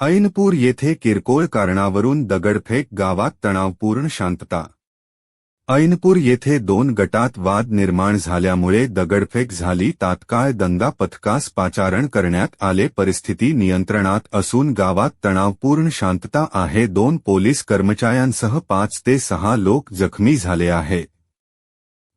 ऐनपूर येथे किरकोळ कारणावरून दगडफेक गावात तणावपूर्ण शांतता. ऐनपूर येथे दोन गटात वाद निर्माण झाल्यामुळे दगडफेक झाली तात्काळ दंगा पथकास पाचारण करण्यात आले परिस्थिती नियंत्रणात असून गावात तणावपूर्ण शांतता आहे दोन पोलीस कर्मचाऱ्यांसह पाच ते सहा लोक जखमी झाले आहे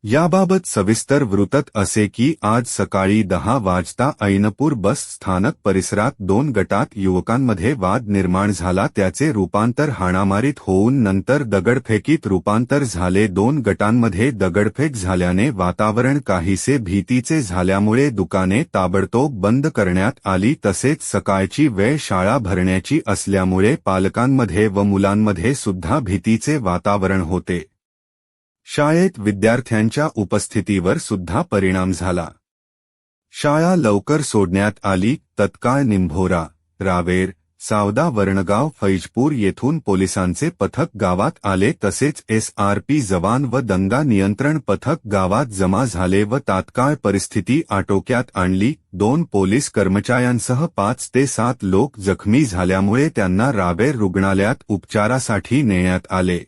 याबाबत सविस्तर वृत्त असे की आज सकाळी दहा वाजता ऐनपूर बस स्थानक परिसरात दोन गटात युवकांमध्ये वाद निर्माण झाला. त्याचे रूपांतर हाणामारीत होऊन नंतर दगडफेकीत रूपांतर झाले. दोन गटांमध्ये दगडफेक झाल्याने वातावरण काहीसे भीतीचे झाल्यामुळे दुकाने ताबडतोब बंद करण्यात आली. तसेच सकाळची वेळ शाळा भरण्याची असल्यामुळे पालकांमध्ये व मुलांमध्ये सुद्धा भीतीचे वातावरण होते. शाळेत विद्यार्थ्यांच्या उपस्थितीवर सुद्धा परिणाम झाला. शाळा लवकर सोडण्यात आली तत्काळ निंभोरा रावेर सावदा वरणगाव फैजपूर येथून पोलिसांचे पथक गावात आले तसेच एसआरपी जवान व दंगा नियंत्रण पथक गावात जमा झाले व तात्काळ परिस्थिती आटोक्यात आणली. दोन पोलीस कर्मचाऱ्यांसह पाच ते सात लोक जखमी झाल्यामुळे त्यांना रावेर रुग्णालयात उपचारासाठी नेण्यात आले.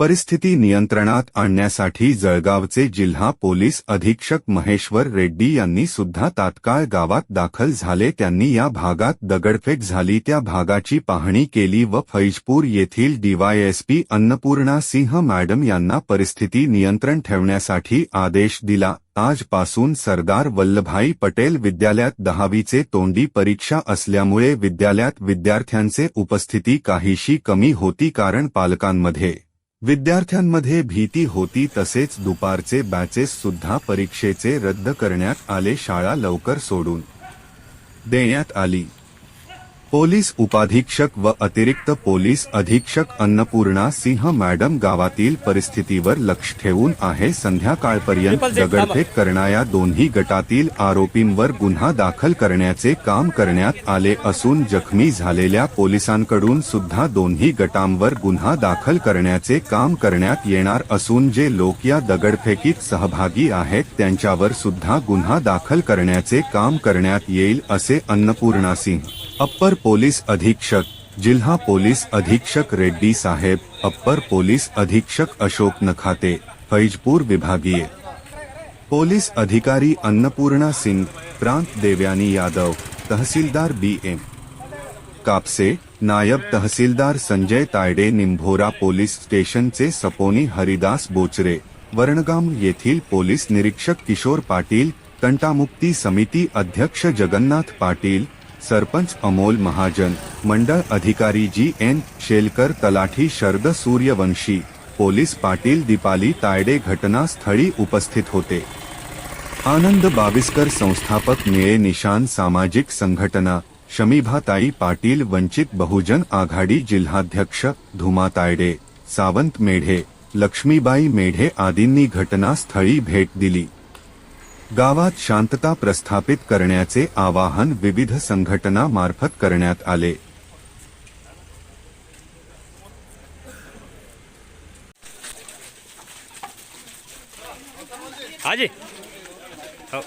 परिस्थिती नियंत्रणात आणण्यासाठी जळगावचे जिल्हा पोलीस अधीक्षक महेश्वर रेड्डी यांनी सुद्धा तात्काळ गावात दाखल झाले. त्यांनी या भागात दगडफेक झाली. त्या भागाची पाहणी केली व फैजपूर येथील डीवायएसपी अन्नपूर्णा सिंह मॅडम यांना परिस्थिती नियंत्रण ठेवण्यासाठी आदेश दिला. आजपासून सरदार वल्लभाई पटेल विद्यालयात दहावीचे तोंडी परीक्षा असल्यामुळे विद्यालयात विद्यार्थ्यांचे उपस्थिती काहीशी कमी होती कारण पालकांमध्ये विद्यार्थ्यांमध्ये भीती होती तसेच दुपारचे बॅचेस सुद्धा परीक्षेचे रद्द करण्यात आले शाळा लवकर सोडून देण्यात आली. पोलीस उपाधीक्षक व अतिरिक्त पोलीस अधीक्षक अन्नपूर्णा सिंह मॅडम गावातील परिस्थितीवर लक्ष ठेवून आहे. संध्याकाळपर्यंत दगडफेक करणाऱ्या दोन्ही गटातील आरोपींवर गुन्हा दाखल करण्याचे काम करण्यात आले असून जखमी झालेल्या पोलिसांकडून सुद्धा दोन्ही गटांवर गुन्हा दाखल करण्याचे काम करण्यात येणार असून जे लोक या दगडफेकीत सहभागी आहेत त्यांच्यावर सुद्धा गुन्हा दाखल करण्याचे काम करण्यात येईल असे अन्नपूर्णा सिंह अप्पर पोलीस अधीक्षक जिल्हा पोलीस अधीक्षक रेड्डी साहेब अप्पर पोलीस अधीक्षक अशोक नखाते फैजपूर विभागीय. पोलीस अधिकारी अन्नपूर्णा सिंग प्रांत देवयानी यादव तहसीलदार बी एम. कापसे नायब तहसीलदार संजय तायडे निंभोरा पोलीस स्टेशनचे सपोनी हरिदास बोचरे वरणगाम येथील पोलीस निरीक्षक किशोर पाटील तंटामुक्ती समिती अध्यक्ष जगन्नाथ पाटील सरपंच अमोल महाजन मंडळ अधिकारी जी एन शेलकर तलाठी शरद सूर्यवंशी पोलीस पाटील दीपाली तायडे घटनास्थळी उपस्थित होते. आनंद बाविस्कर संस्थापक निळे निशान सामाजिक संघटना शमीभाताई पाटील वंचित बहुजन आघाडी जिल्हाध्यक्ष धुमा तायडे सावंत मेढे लक्ष्मीबाई मेढे आदींनी घटनास्थळी भेट दिली. गावात शांतता प्रस्थापित करण्याचे आवाहन विविध संघटना मार्फत करण्यात आले. हाजी. हो.